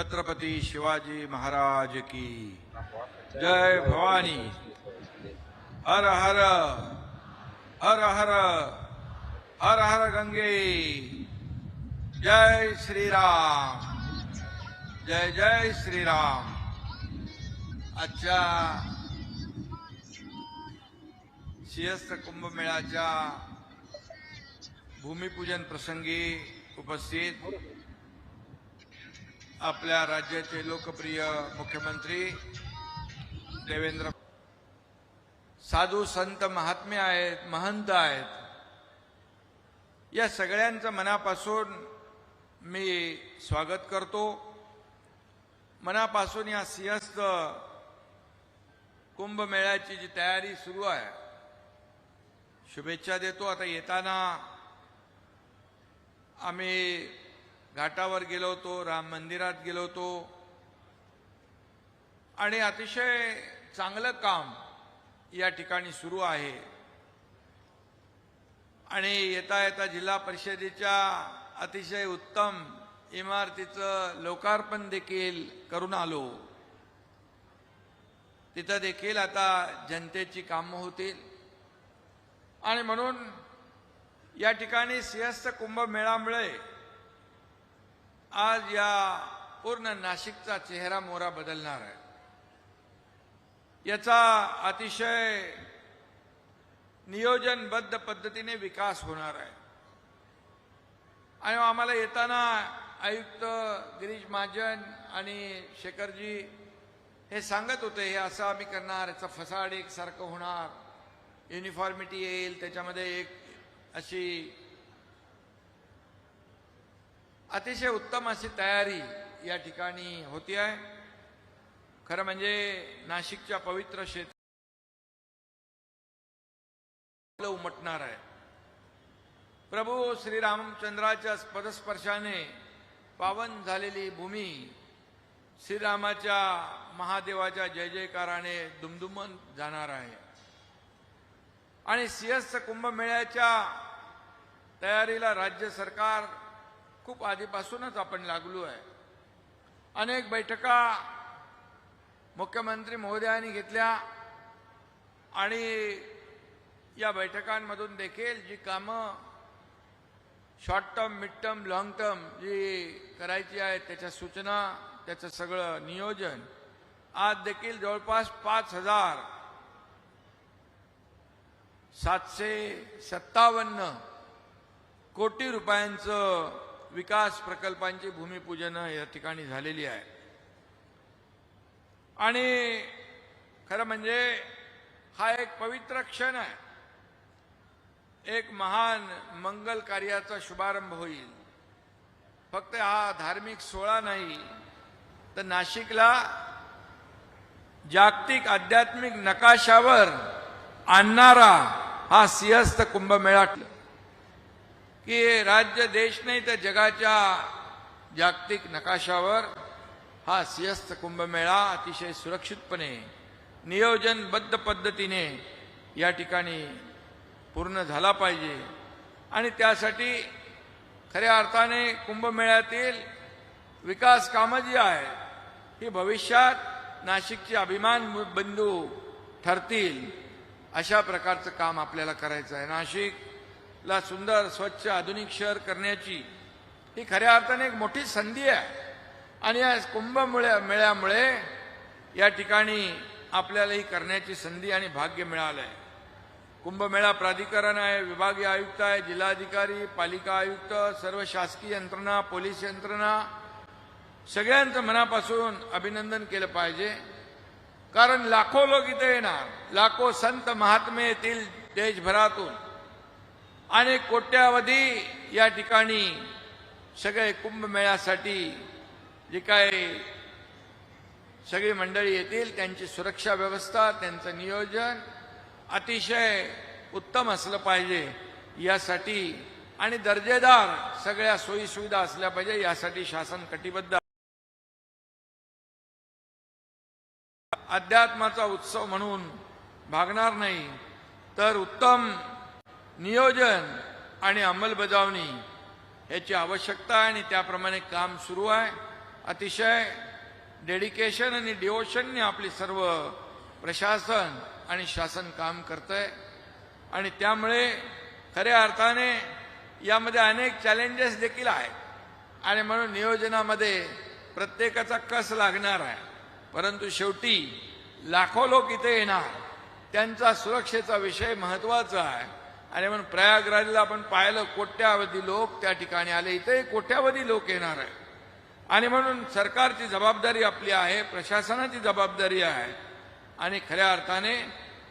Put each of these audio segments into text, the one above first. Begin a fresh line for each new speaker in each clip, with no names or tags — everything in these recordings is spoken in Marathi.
छत्रपती शिवाजी महाराज की। जय भवानी। हर हर हर हर हर हर गंगे। जय श्री राम जय जय श्री राम श्रीराम आजच्या सिंहस्थ कुंभमेळ्याच्या भूमिपूजन प्रसंगी उपस्थित आपल्या राज्याचे लोकप्रिय मुख्यमंत्री देवेंद्र साधू संत महात्मे आहेत महंत आहेत. या सगळ्यांचं मनापासून मी स्वागत करतो. मनापासून या सिंहस्थ कुंभमेळ्याची जी तयारी सुरू आहे शुभेच्छा देतो. आता येताना आम्ही घाटावर गेलो होतो राम मंदिरात गेलो होतो. आणि अतिशय चांगलं काम या ठिकाणी सुरू आहे. आणि येता येता जिल्हा परिषदेच्या अतिशय उत्तम इमारतीचं लोकार्पण देखील करून आलो. तिथं देखील आता जनतेची कामं होतील. आणि म्हणून या ठिकाणी सिंहस्थ कुंभमेळामुळे आज या पूर्ण नाशिकचा चेहरा मोहरा बदलणार आहे. याचा अतिशय नियोजनबद्ध पद्धतीने विकास होणार आहे. आणि आम्हाला येताना आयुक्त गिरीश महाजन आणि शेखरजी हे सांगत होते हे असं आम्ही करणार याचं फसाड एकसारखं होणार. युनिफॉर्मिटी येईल त्याच्यामध्ये एक अशी अतिशय उत्तम अशी तयारी या ठिकाणी होती आहे. खरं म्हणजे नाशिकच्या पवित्र क्षेत्र उमटणार आहे. प्रभू श्रीरामचंद्राच्या पदस्पर्शाने पावन झालेली भूमी श्रीरामाच्या महादेवाच्या जय जयकाराने दुमदुमन जाणार आहे. आणि सिंहस्थ कुंभमेळ्याच्या तयारीला राज्य सरकार खूप आधीपासूनच आपण लागलो आहे. अनेक बैठका मुख्यमंत्री महोदयांनी घेतल्या आणि या बैठकांमधून देखील जी कामं short term mid term long term जी करायची आहे त्याच्या सूचना त्याचं सगळं नियोजन आज देखील जवळपास पाच हजार सातशे सत्तावन्न कोटी रुपयांचं विकास प्रकल्पांची भूमिपूजन या ठिकाणी झालेली आहे. आणि खरं म्हणजे हा एक पवित्र क्षण आहे. एक महान मंगल कार्याचा शुभारंभ होईल. फक्त हा धार्मिक सोहळा नाही तर नाशिकला जागतिक आध्यात्मिक नकाशावर आणणारा हा सिंहस्थ कुंभमेळा की राज्य देश नाही तर जगाच्या जागतिक नकाशावर हा सिंहस्थ कुंभमेळा अतिशय सुरक्षितपणे नियोजनबद्ध पद्धतीने या ठिकाणी पूर्ण झाला पाहिजे. आणि त्यासाठी खऱ्या अर्थाने कुंभमेळ्यातील विकास कामं जी आहेत ही भविष्यात नाशिकचे अभिमान बिंदू ठरतील. अशा प्रकारचं काम आपल्याला करायचं आहे. नाशिक ला सुंदर स्वच्छ आधुनिक शहर करण्याची ही खऱ्या अर्थाने एक मोठी संधी आहे. आणि या कुंभमेळ्या मेळ्यामुळे या ठिकाणी आपल्याला ही करण्याची संधी आणि भाग्य मिळालं आहे कुंभमेळा प्राधिकरण आहे विभागीय आयुक्त आहे जिल्हाधिकारी पालिका आयुक्त सर्व शासकीय यंत्रणा पोलीस यंत्रणा सगळ्यांचं मनापासून अभिनंदन केलं पाहिजे. कारण लाखो लोक इथे येणार. लाखो संत महात्मे येतील देशभरातून. आणि कोट्यावधी या ठिकाणी सगळे कुंभमेळ्यासाठी जे काय सगळी मंडळी येतील त्यांची सुरक्षा व्यवस्था त्यांचं नियोजन अतिशय उत्तम असलं पाहिजे यासाठी आणि दर्जेदार सगळ्या सोयीसुविधा असल्या पाहिजे यासाठी शासन कटिबद्ध अध्यात्माचा उत्सव म्हणून भागणार नाही तर उत्तम नियोजन आणि अंमलबजावणी ह्याची आवश्यकता आहे आणि त्याप्रमाणे काम सुरू आहे. अतिशय डेडिकेशन आणि डिवोशनने आपली सर्व प्रशासन आणि शासन काम करतंय. आणि त्यामुळे खऱ्या अर्थाने यामध्ये अनेक चॅलेंजेस देखील आहेत. आणि म्हणून नियोजनामध्ये प्रत्येकाचा कस लागणार आहे. परंतु शेवटी लाखो लोक इथे येणार. त्यांचा सुरक्षेचा विषय महत्त्वाचा आहे. आणि म्हणून प्रयागराजला आपण पाहिलं कोट्यावधी लोक त्या ठिकाणी आले. इथे कोट्यावधी लोक येणार आहे आणि म्हणून सरकारची जबाबदारी आपली आहे प्रशासनाची जबाबदारी आहे. आणि खऱ्या अर्थाने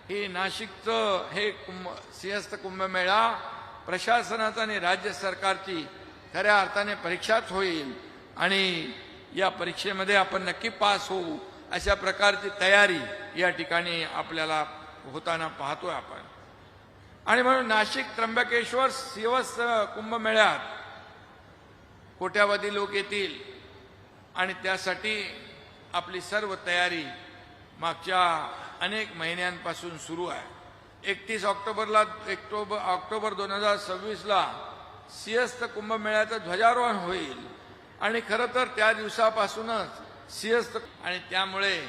ही नाशिकचं हे कुंभ सिंहस्थ कुंभमेळा प्रशासनाचा आणि राज्य सरकारची खऱ्या अर्थाने परीक्षाच होईल. आणि या परीक्षेमध्ये आपण नक्की पास होऊ अशा प्रकारची तयारी या ठिकाणी आपल्याला होताना पाहतोय आपण. आणि म्हणून नाशिक त्र्यंबकेश्वर शिवस कुंभमेळ्यात कोट्यावधी लोक येतील. आणि त्यासाठी आपली सर्व तयारी मागच्या अनेक महिन्यांपासून सुरू आहे. एकतीस ऑक्टोबरला ऑक्टोबर ऑक्टोबर दोन हजार सव्वीसला सिंहस्थ कुंभमेळ्याचं ध्वजारोहण होईल. आणि खरं तर त्या दिवसापासूनच सिंहस्थ आणि त्यामुळे